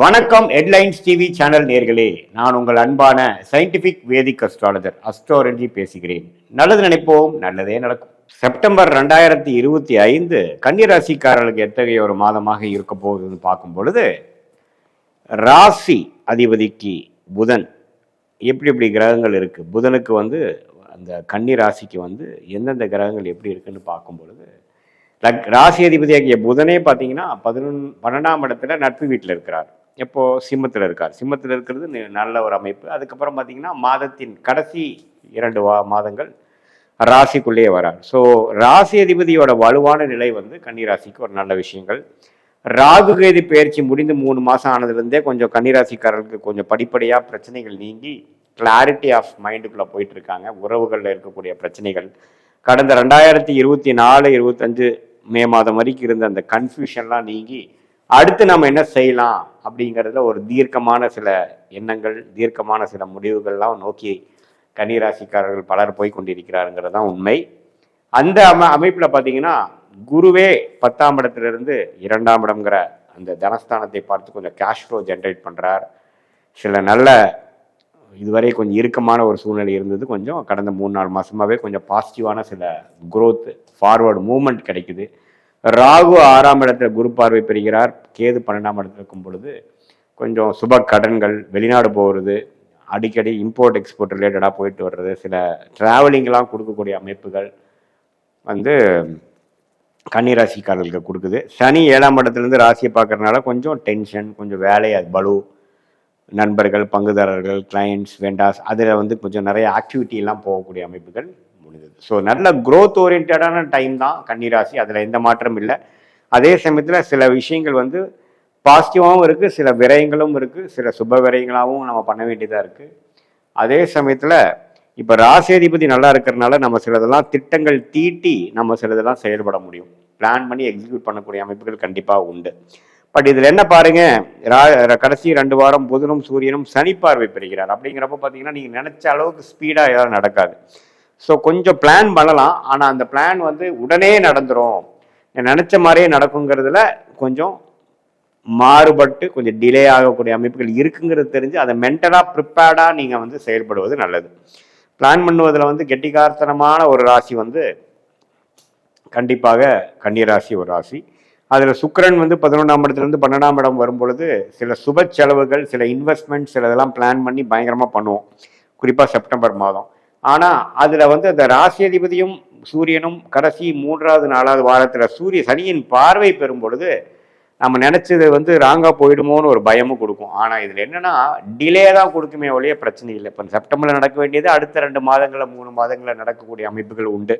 வணக்கம் headlines TV channel நேர்களே. நான் உங்கள் அன்பான சயின்டிபிக் வேதிக் அஸ்ட்ராலஜர் அஸ்ட்ரோரஞ்சி பேசுகிறேன். நல்லது நினைப்போம் நல்லதே நடக்கும். செப்டம்பர் ரெண்டாயிரத்தி இருபத்தி ஐந்து கன்னிராசிக்காரர்களுக்கு எத்தகைய ஒரு மாதமாக இருக்க போகுதுன்னு பார்க்கும் பொழுது ராசி அதிபதிக்கு புதன். எப்படி எப்படி கிரகங்கள் இருக்கு? புதனுக்கு வந்து அந்த கன்னி ராசிக்கு வந்து எந்தெந்த கிரகங்கள் எப்படி இருக்குன்னு பார்க்கும் பொழுது ராசி அதிபதியாகிய புதனே பார்த்தீங்கன்னா பதினொன் பன்னெண்டாம் இடத்துல நட்பு வீட்டில் இருக்கிறார். இப்போது சிம்மத்தில் இருக்கார். சிம்மத்தில் இருக்கிறது நல்ல ஒரு அமைப்பு. அதுக்கப்புறம் பார்த்தீங்கன்னா மாதத்தின் கடைசி இரண்டு வா மாதங்கள் ராசிக்குள்ளேயே வரார். ஸோ ராசி அதிபதியோட வலுவான நிலை வந்து கன்னி ராசிக்கு ஒரு நல்ல விஷயங்கள். ராகு கேது பயிற்சி முடிந்து மூணு மாதம் ஆனதுலேருந்தே கொஞ்சம் கன்னிராசிக்காரர்களுக்கு கொஞ்சம் படிப்படியாக பிரச்சனைகள் நீங்கி கிளாரிட்டி ஆஃப் மைண்டுக்குள்ளே போயிட்டு இருக்காங்க உறவுகளில் இருக்கக்கூடிய பிரச்சனைகள். கடந்த ரெண்டாயிரத்தி இருபத்தி நாலு இருபத்தஞ்சு மே மாதம் வரைக்கும் இருந்த அந்த கன்ஃபியூஷன்லாம் நீங்கி அடுத்து நம்ம என்ன செய்யலாம் அப்படிங்கிறதுல ஒரு தீர்க்கமான சில எண்ணங்கள் தீர்க்கமான சில முடிவுகள்லாம் நோக்கி கன்னிராசிக்காரர்கள் பலர் போய் கொண்டிருக்கிறாருங்கிறது தான் உண்மை. அந்த அம அமைப்பில் பார்த்தீங்கன்னா குருவே பத்தாம் இடத்துலேருந்து இரண்டாம் இடம்ங்கிற அந்த தனஸ்தானத்தை பார்த்து கொஞ்சம் கேஷ் ஃப்ளோ ஜென்ரேட் பண்ணுறார் சில நல்ல இதுவரை கொஞ்சம் இறுக்கமான ஒரு சூழ்நிலை இருந்தது. கொஞ்சம் கடந்த மூணு நாலு மாதமாகவே கொஞ்சம் பாசிட்டிவான சில குரோத் ஃபார்வர்டு மூமெண்ட் கிடைக்குது. ராகு ஆறாம் இடத்துல குரு பார்வை பெறுகிறார். கேது பன்னெண்டாம் இடத்துல இருக்கும் பொழுது கொஞ்சம் சுப கடன்கள் வெளிநாடு போகிறது அடிக்கடி இம்போர்ட் எக்ஸ்போர்ட் ரிலேட்டடாக போயிட்டு வர்றது சில ட்ராவலிங்லாம் கொடுக்கக்கூடிய அமைப்புகள் வந்து கன்னிராசிக்காரர்களுக்கு கொடுக்குது. சனி ஏழாம் இடத்துலேருந்து ராசியை பார்க்கறதுனால கொஞ்சம் டென்ஷன் கொஞ்சம் வேலை அது பலு நண்பர்கள் பங்குதாரர்கள் கிளைண்ட்ஸ் வெண்டாஸ் அதில் வந்து கொஞ்சம் நிறைய ஆக்டிவிட்டி எல்லாம் போகக்கூடிய அமைப்புகள். முடிஞ்சது ஸோ நல்ல க்ரோத் ஓரியன்டான டைம் தான் கன்னிராசி. அதில் எந்த மாற்றம் இல்லை. அதே சமயத்தில் சில விஷயங்கள் வந்து பாசிட்டிவாகவும் இருக்குது சில விரயங்களும் இருக்குது சில சுப விரயங்களாகவும் நம்ம பண்ண வேண்டியதாக இருக்குது அதே சமயத்தில் இப்போ ராசியாதிபதி நல்லா இருக்கிறதுனால நம்ம சிலதெல்லாம் திட்டங்கள் தீட்டி நம்ம சிலதெல்லாம் செயல்பட முடியும். பிளான் பண்ணி எக்ஸிக்யூட் பண்ணக்கூடிய அமைப்புகள் கண்டிப்பாக உண்டு. பட் இதில் என்ன பாருங்க ரா- கடைசி ரெண்டு வாரம் புதனும் சூரியனும் சனி பார்வை பெறுகிறார். அப்படிங்கிறப்ப பார்த்தீங்கன்னா நீங்கள் நினச்ச அளவுக்கு ஸ்பீடாக ஏதாவது நடக்காது. ஸோ கொஞ்சம் பிளான் பண்ணலாம். ஆனால் அந்த பிளான் வந்து உடனே நடந்துடும் நினச்ச மாதிரியே நடக்குங்கிறதுல கொஞ்சம் மாறுபட்டு கொஞ்சம் டிலே ஆகக்கூடிய அமைப்புகள் இருக்குங்கிறது தெரிஞ்சு அதை மென்டலாக ப்ரிப்பேர்டாக நீங்கள் வந்து செயல்படுவது நல்லது. பிளான் பண்ணுவதில் வந்து கெட்டிகார்த்தனமான ஒரு ராசி வந்து கண்டிப்பாக கன்னிராசி ஒரு ராசி. அதில் சுக்கரன் வந்து பதினொன்றாம் இடத்துலேருந்து பன்னெண்டாம் இடம் வரும் பொழுது சில சுப செலவுகள் சில இன்வெஸ்ட்மெண்ட் சில இதெல்லாம் பிளான் பண்ணி பயங்கரமாக பண்ணுவோம். குறிப்பாக செப்டம்பர் மாதம். ஆனால் அதில் வந்து அந்த ராசியதிபதியும் சூரியனும் கடைசி மூன்றாவது நாலாவது வாரத்தில் சூரிய சனியின் பார்வை பெறும் பொழுது நம்ம நினச்சது வந்து ராங்காக போயிடுமோன்னு ஒரு பயமும் கொடுக்கும். ஆனால் இதில் என்னென்னா டிலே தான் கொடுக்குமே ஒழிய பிரச்சனை இல்லை. இப்போ செப்டம்பரில் நடக்க வேண்டியது அடுத்த ரெண்டு மாதங்களில் மூணு மாதங்களில் நடக்கக்கூடிய அமைப்புகள் உண்டு.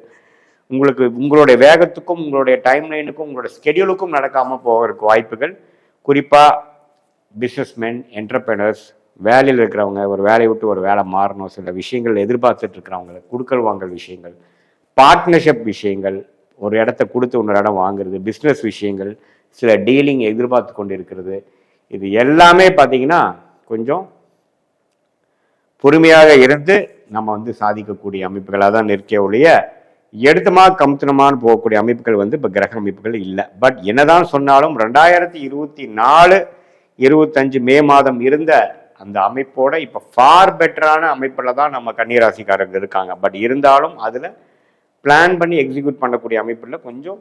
உங்களுக்கு உங்களுடைய வேகத்துக்கும் உங்களுடைய டைம் லைனுக்கும் உங்களுடைய ஸ்கெடியூலுக்கும் நடக்காமல் போகிறதுக்கு வாய்ப்புகள். குறிப்பாக பிஸ்னஸ்மேன் என்டர்பிரனர்ஸ் வேலையில் இருக்கிறவங்க ஒரு வேலையை விட்டு ஒரு வேலை மாறணும். சில விஷயங்கள் எதிர்பார்த்துட்டு இருக்கிறவங்க குடுக்கல் வாங்கல் விஷயங்கள் பார்ட்னர்ஷிப் விஷயங்கள் ஒரு இடத்த கொடுத்து இன்னொரு இடம் வாங்குறது பிஸ்னஸ் விஷயங்கள் சில டீலிங் எதிர்பார்த்து கொண்டு இருக்கிறது இது எல்லாமே பார்த்தீங்கன்னா கொஞ்சம் பொறுமையாக இருந்து நம்ம வந்து சாதிக்கக்கூடிய அமைப்புகளாக தான் நிற்க ஒழிய எடுத்தமா கமுத்தனமான்னு போகக்கூடிய அமைப்புகள் வந்து இப்போ கிரக அமைப்புகள் இல்லை. பட் என்னதான் சொன்னாலும் ரெண்டாயிரத்தி இருபத்தி நாலு இருபத்தஞ்சு மே மாதம் இருந்த அந்த அமைப்போட இப்போ ஃபார் பெட்டரான அமைப்பில் தான் நம்ம கன்னிராசிக்காரங்க இருக்காங்க. பட் இருந்தாலும் அதில் பிளான் பண்ணி எக்ஸிக்யூட் பண்ணக்கூடிய அமைப்பில் கொஞ்சம்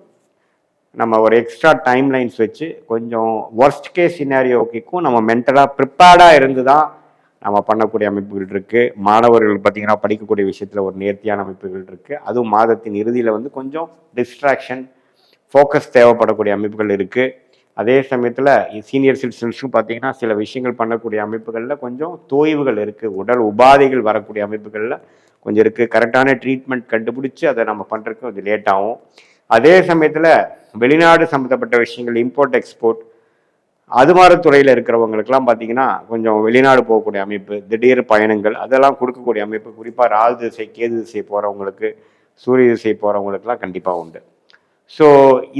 நம்ம ஒரு எக்ஸ்ட்ரா டைம் லைன்ஸ் வச்சு கொஞ்சம் ஒர்ஸ்ட் கேஸ் சினாரியோக்கும் நம்ம மென்டலாக ப்ரிப்பேர்டாக இருந்து தான் நம்ம பண்ணக்கூடிய அமைப்புகள் இருக்குது மாணவர்கள் பார்த்திங்கன்னா படிக்கக்கூடிய விஷயத்தில் ஒரு நேர்த்தியான அமைப்புகள் இருக்குது அதுவும் மாதத்தின் இறுதியில் வந்து கொஞ்சம் டிஸ்ட்ராக்ஷன் ஃபோக்கஸ் தேவைப்படக்கூடிய அமைப்புகள் இருக்குது அதே சமயத்தில் சீனியர் சிட்டிசன்ஸும் பார்த்தீங்கன்னா சில விஷயங்கள் பண்ணக்கூடிய அமைப்புகளில் கொஞ்சம் தோய்வுகள் இருக்குது உடல் உபாதைகள் வரக்கூடிய அமைப்புகளில் கொஞ்சம் இருக்குது கரெக்டான ட்ரீட்மெண்ட் கண்டுபிடிச்சி அதை நம்ம பண்ணுறதுக்கு கொஞ்சம் லேட் ஆகும். அதே சமயத்தில் வெளிநாடு சம்மந்தப்பட்ட விஷயங்கள் இம்போர்ட் எக்ஸ்போர்ட் அது மாதிரி துறையில் இருக்கிறவங்களுக்குலாம் பார்த்தீங்கன்னா கொஞ்சம் வெளிநாடு போகக்கூடிய அமைப்பு திடீர் பயணங்கள் அதெல்லாம் கொடுக்கக்கூடிய அமைப்பு குறிப்பாக ராகு திசை கேது திசை போகிறவங்களுக்கு சூரிய திசை போகிறவங்களுக்குலாம் கண்டிப்பாக உண்டு. ஸோ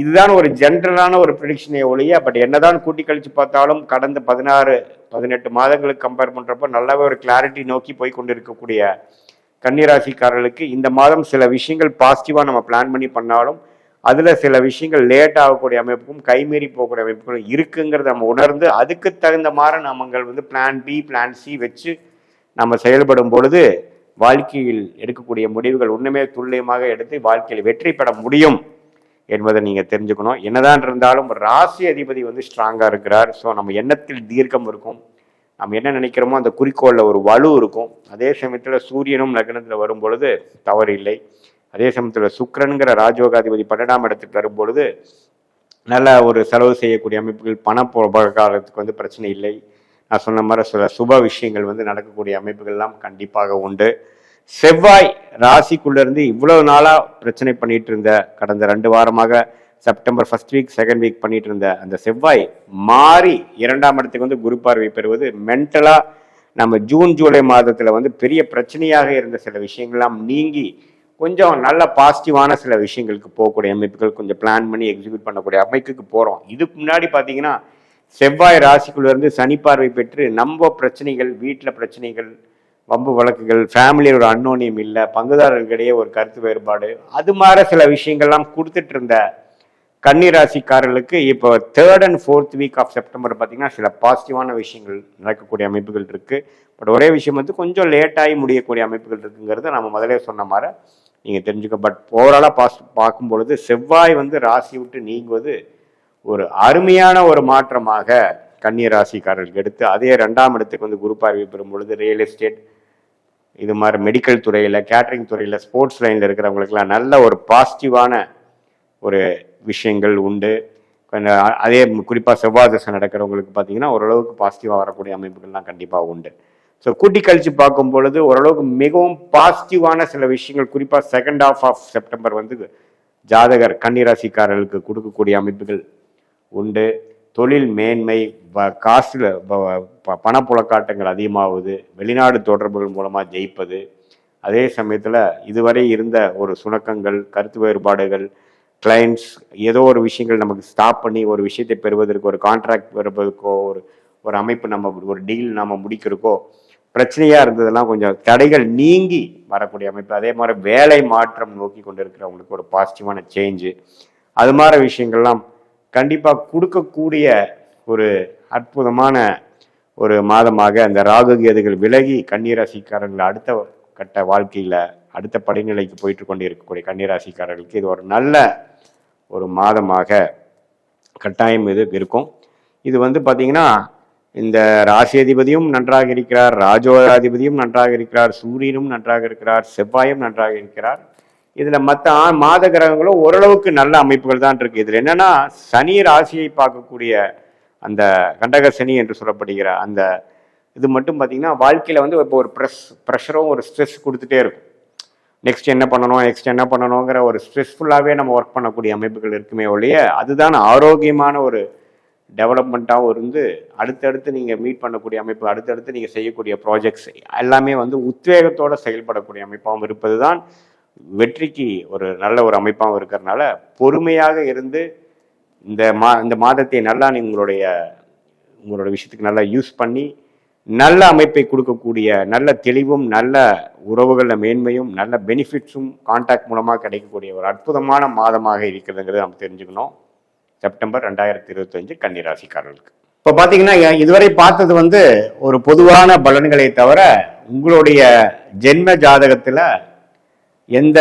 இதுதான் ஒரு ஜென்ரலான ஒரு ப்ரிடிக்ஷனே ஒழிய பட் என்னதான் கூட்டி கழிச்சு பார்த்தாலும் கடந்த பதினாறு பதினெட்டு மாதங்களுக்கு கம்பேர் பண்ணுறப்போ நல்லாவே ஒரு கிளாரிட்டி நோக்கி போய் கொண்டு இருக்கக்கூடிய கன்னிராசிக்காரர்களுக்கு இந்த மாதம் சில விஷயங்கள் பாசிட்டிவாக நம்ம பிளான் பண்ணி பண்ணாலும் அதில் சில விஷயங்கள் லேட் ஆகக்கூடிய அமைப்புக்கும் கைமீறி போகக்கூடிய அமைப்புகளும் இருக்குங்கிறத நம்ம உணர்ந்து அதுக்கு தகுந்த மாதிரி நம்மங்கள் வந்து பிளான் பி பிளான் சி வச்சு நம்ம செயல்படும் பொழுது வாழ்க்கையில் எடுக்கக்கூடிய முடிவுகள் உண்மையே துல்லியமாக எடுத்து வாழ்க்கையில் வெற்றி பெற முடியும். என்பதை நீங்க தெரிஞ்சுக்கணும். என்னதான் இருந்தாலும் ராசி அதிபதி வந்து ஸ்ட்ராங்கா இருக்கிறார். ஸோ நம்ம எண்ணத்தில் தீர்க்கம் இருக்கும். நம்ம என்ன நினைக்கிறோமோ அந்த குறிக்கோளில் ஒரு வலு இருக்கும். அதே சமயத்தில் சூரியனும் லக்னத்தில் வரும் பொழுது தவறு இல்லை. அதே சமயத்தில் சுக்கரனுங்கிற ராஜயோகாதிபதி பன்னெண்டாம் இடத்துக்கு வரும் பொழுது நல்ல ஒரு செலவு செய்யக்கூடிய அமைப்புகள் பண காலத்துக்கு வந்து பிரச்சனை இல்லை. நான் சொன்ன மாதிரி சில சுப விஷயங்கள் வந்து நடக்கக்கூடிய அமைப்புகள்லாம் கண்டிப்பாக உண்டு. செவ்வாய் ராசிக்குள்ளேருந்து இவ்வளவு நாளாக பிரச்சனை பண்ணிட்டு இருந்த கடந்த ரெண்டு வாரமாக September first week second week பண்ணிட்டு இருந்த அந்த செவ்வாய் மாறி இரண்டாம் இடத்துக்கு வந்து குரு பார்வை பெறுவது மென்டலாக நம்ம ஜூன் ஜூலை மாதத்தில் வந்து பெரிய பிரச்சனையாக இருந்த சில விஷயங்கள்லாம் நீங்கி கொஞ்சம் நல்ல பாசிட்டிவான சில விஷயங்களுக்கு போகக்கூடிய அமைப்புகள் கொஞ்சம் பிளான் பண்ணி எக்ஸிக்யூட் பண்ணக்கூடிய அமைப்புக்கு போகிறோம் இதுக்கு முன்னாடி பார்த்தீங்கன்னா செவ்வாய் ராசிக்குள்ளேருந்து சனி பார்வை பெற்று நம்ம பிரச்சனைகள் வீட்டில் பிரச்சனைகள் வம்பு வழக்குகள் ஃபேமிலியோட அன்னோனியம் இல்லை பங்குதாரர்களிடையே ஒரு கருத்து வேறுபாடு. அது மாதிரி சில விஷயங்கள்லாம் கொடுத்துட்டு இருந்த கன்னி ராசிக்காரர்களுக்கு இப்போ third and fourth week of September பார்த்தீங்கன்னா சில பாசிட்டிவான விஷயங்கள் நடக்கக்கூடிய அமைப்புகள் இருக்குது பட் ஒரே விஷயம் வந்து கொஞ்சம் லேட்டாகி முடியக்கூடிய அமைப்புகள் இருக்குங்கிறத நம்ம முதலே சொன்ன மாதிரி நீங்கள் தெரிஞ்சுக்க. பட் ஓவராலாக பாஸ் பார்க்கும் பொழுது செவ்வாய் வந்து ராசி விட்டு நீங்குவது ஒரு அருமையான ஒரு மாற்றமாக கன்னி ராசிக்காரர்களுக்கு எடுத்து அதே ரெண்டாம் இடத்துக்கு வந்து குரு பார்வை பெறும் பொழுது ரியல் எஸ்டேட் இது மாதிரி மெடிக்கல் துறையில் கேட்டரிங் துறையில் ஸ்போர்ட்ஸ் லைனில் இருக்கிறவங்களுக்குலாம் நல்ல ஒரு பாசிட்டிவான ஒரு விஷயங்கள் உண்டு. கொஞ்சம் அதே குறிப்பாக செவ்வாய் தசை நடக்கிறவங்களுக்கு பார்த்தீங்கன்னா ஓரளவுக்கு பாசிட்டிவாக வரக்கூடிய அமைப்புகள்லாம் கண்டிப்பாக உண்டு. ஸோ கூட்டி கழித்து பார்க்கும் பொழுது ஓரளவுக்கு மிகவும் பாசிட்டிவான சில விஷயங்கள் குறிப்பாக செகண்ட் ஹாஃப் ஆஃப் செப்டம்பர் வந்து ஜாதகர் கன்னிராசிக்காரர்களுக்கு கொடுக்கக்கூடிய அமைப்புகள் உண்டு. தொழில் மேன்மை காசில் பணப்புழக்காட்டங்கள் அதிகமாகுது. வெளிநாடு தொடர்புகள் மூலமாக ஜெயிப்பது. அதே சமயத்தில் இதுவரை இருந்த ஒரு சுணக்கங்கள் கருத்து வேறுபாடுகள் கிளைண்ட்ஸ் ஏதோ ஒரு விஷயங்கள் நமக்கு ஸ்டாப் பண்ணி ஒரு விஷயத்தை பெறுவதற்கு ஒரு கான்ட்ராக்ட் பெறுவதற்கோ ஒரு ஒரு அமைப்பு நம்ம ஒரு டீல் நம்ம முடிக்கிறக்கோ பிரச்சனையாக இருந்ததெல்லாம் கொஞ்சம் தடைகள் நீங்கி வரக்கூடிய அமைப்பு. அதே மாதிரி வேலை மாற்றம் நோக்கி கொண்டு இருக்கிறவங்களுக்கு ஒரு பாசிட்டிவான சேஞ்சு அது மாதிரி விஷயங்கள்லாம் கண்டிப்பாக கொடுக்கக்கூடிய ஒரு அற்புதமான ஒரு மாதமாக அந்த ராகு கேதுகள் விலகி கன்னிராசிக்காரர்கள் அடுத்த கட்ட வாழ்க்கையில் அடுத்த படிநிலைக்கு போயிட்டு கொண்டு இருக்கக்கூடிய கன்னிராசிக்காரர்களுக்கு இது ஒரு நல்ல ஒரு மாதமாக கட்டாயம் இது இருக்கும். இது வந்து பார்த்திங்கன்னா இந்த ராசி அதிபதியும் நன்றாக இருக்கிறார் ராஜோராதிபதியும் நன்றாக இருக்கிறார் சூரியனும் நன்றாக இருக்கிறார் செவ்வாயும் நன்றாக இருக்கிறார். இதுல மற்ற மாத கிரகங்களும் ஓரளவுக்கு நல்ல அமைப்புகள் தான் இருக்கு. இதுல என்னன்னா சனி ராசியை பார்க்கக்கூடிய அந்த கண்டக சனி என்று சொல்லப்படுகிற அந்த இது மட்டும் பார்த்தீங்கன்னா வாழ்க்கையில வந்து இப்போ ஒரு ப்ரெஸ் ப்ரெஷரும் ஒரு ஸ்ட்ரெஸ் கொடுத்துட்டே இருக்கும். நெக்ஸ்ட் என்ன பண்ணணும் நெக்ஸ்ட் என்ன பண்ணணுங்கிற ஒரு ஸ்ட்ரெஸ்ஃபுல்லாகவே நம்ம ஒர்க் பண்ணக்கூடிய அமைப்புகள் இருக்குமே ஒழிய அதுதான் ஆரோக்கியமான ஒரு டெவலப்மெண்ட்டாகவும் இருந்து அடுத்தடுத்து நீங்கள் மீட் பண்ணக்கூடிய அமைப்பு அடுத்தடுத்து நீங்கள் செய்யக்கூடிய ப்ராஜெக்ட்ஸ் எல்லாமே வந்து உத்வேகத்தோடு செயல்படக்கூடிய அமைப்பாகவும் இருப்பது தான் வெற்றிக்கு ஒரு நல்ல ஒரு அமைப்பாகவும் இருக்கிறதுனால பொறுமையாக இருந்து இந்த மா இந்த மாதத்தை நல்லா உங்களுடைய உங்களோட விஷயத்துக்கு நல்லா யூஸ் பண்ணி நல்ல அமைப்பை கொடுக்கக்கூடிய நல்ல தெளிவும் நல்ல உறவுகளில் மேன்மையும் நல்ல பெனிஃபிட்ஸும் கான்டாக்ட் மூலமாக கிடைக்கக்கூடிய ஒரு அற்புதமான மாதமாக இருக்கிறதுங்கிறத நம்ம தெரிஞ்சுக்கணும். செப்டம்பர் ரெண்டாயிரத்தி இருபத்தஞ்சு கன்னிராசிக்காரர்களுக்கு. இப்போ பார்த்தீங்கன்னா இதுவரை பார்த்தது வந்து ஒரு பொதுவான பலன்களை தவிர உங்களுடைய ஜென்ம ஜாதகத்தில் எந்த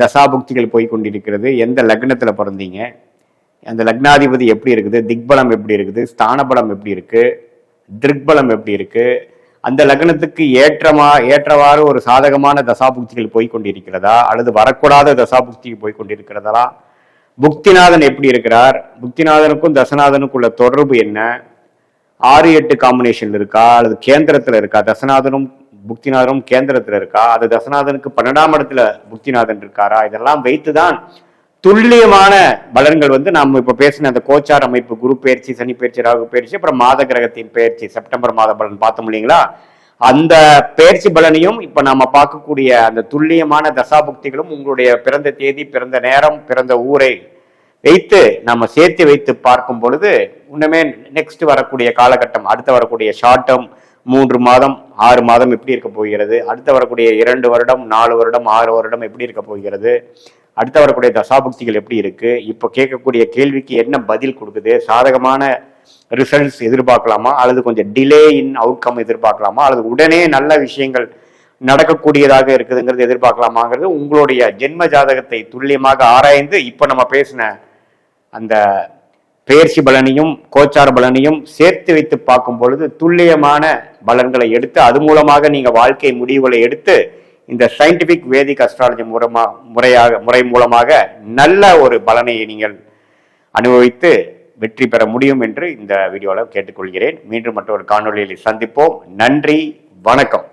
தசாபுக்திகள் போய் கொண்டிருக்கிறது எந்த லக்னத்தில் பிறந்தீங்க? அந்த லக்னாதிபதி எப்படி இருக்குது? திக்பலம் எப்படி இருக்குது? ஸ்தானபலம் எப்படி இருக்குது திருக்பலம் எப்படி இருக்குது அந்த லக்னத்துக்கு ஏற்றமா ஏற்றவாறு ஒரு சாதகமான தசாபுக்திகள் போய் கொண்டிருக்கிறதா அல்லது வரக்கூடாத தசாபுக்திகள் போய் கொண்டிருக்கிறதா புக்திநாதன் எப்படி இருக்கிறார்? புக்திநாதனுக்கும் தசநாதனுக்கும் உள்ள தொடர்பு என்ன? ஆறு எட்டு காம்பினேஷன் இருக்கா? அல்லது கேந்திரத்தில் இருக்கா? தசநாதனும் புக்திநாதனும் கேந்திரத்தில் இருக்கா? அது தசநாதனுக்கு பன்னெண்டாம் இடத்துல புக்திநாதன் இருக்காரா? இதெல்லாம் வைத்து தான் துல்லியமான பலன்கள் வந்து நம்ம இப்போ பேசின அந்த கோச்சார் அமைப்பு குரு பயிற்சி சனி பயிற்சி ராகு பயிற்சி அப்புறம் மாத கிரகத்தின் பயிற்சி செப்டம்பர் மாத பலன் பார்த்தோம் இல்லைங்களா? அந்த பயிற்சி பலனையும் இப்போ நம்ம பார்க்கக்கூடிய அந்த துல்லியமான தசாபுக்திகளும் உங்களுடைய பிறந்த தேதி பிறந்த நேரம் பிறந்த ஊரை வைத்து நம்ம சேர்த்து வைத்து பார்க்கும் பொழுது இன்னுமே நெக்ஸ்ட் வரக்கூடிய காலகட்டம் அடுத்து வரக்கூடிய ஷார்ட் டேர்ம் மூன்று மாதம் ஆறு மாதம் எப்படி இருக்க போகிறது? அடுத்து வரக்கூடிய இரண்டு வருடம் நாலு வருடம் ஆறு வருடம் எப்படி இருக்க போகிறது? அடுத்து வரக்கூடிய தசாபுக்திகள் எப்படி இருக்கு? இப்போ கேட்கக்கூடிய கேள்விக்கு என்ன பதில் கொடுக்குது? சாதகமான ரிசல்ட்ஸ் எதிர்பார்க்கலாமா? அல்லது கொஞ்சம் டிலே இன் அவுட்கம் எதிர்பார்க்கலாமா? அல்லது உடனே நல்ல விஷயங்கள் நடக்கக்கூடியதாக இருக்குதுங்கிறது எதிர்பார்க்கலாமாங்கிறது உங்களுடைய ஜென்ம ஜாதகத்தை துல்லியமாக ஆராய்ந்து இப்போ நம்ம பேசின அந்த பெயர்ச்சி பலனையும் கோச்சார பலனையும் சேர்த்து வைத்து பார்க்கும் பொழுது துல்லியமான பலன்களை எடுத்து அது மூலமாக நீங்கள் வாழ்க்கை முடிவுகளை எடுத்து இந்த சயின்டிஃபிக் வேதிக் அஸ்ட்ராலஜி மூலமாக முறையாக முறை மூலமாக நல்ல ஒரு பலனை நீங்கள் அனுபவித்து வெற்றி பெற முடியும் என்று இந்த வீடியோவில் கேட்டுக்கொள்கிறேன். மீண்டும் மற்றொரு காணொலியில் சந்திப்போம். நன்றி வணக்கம்.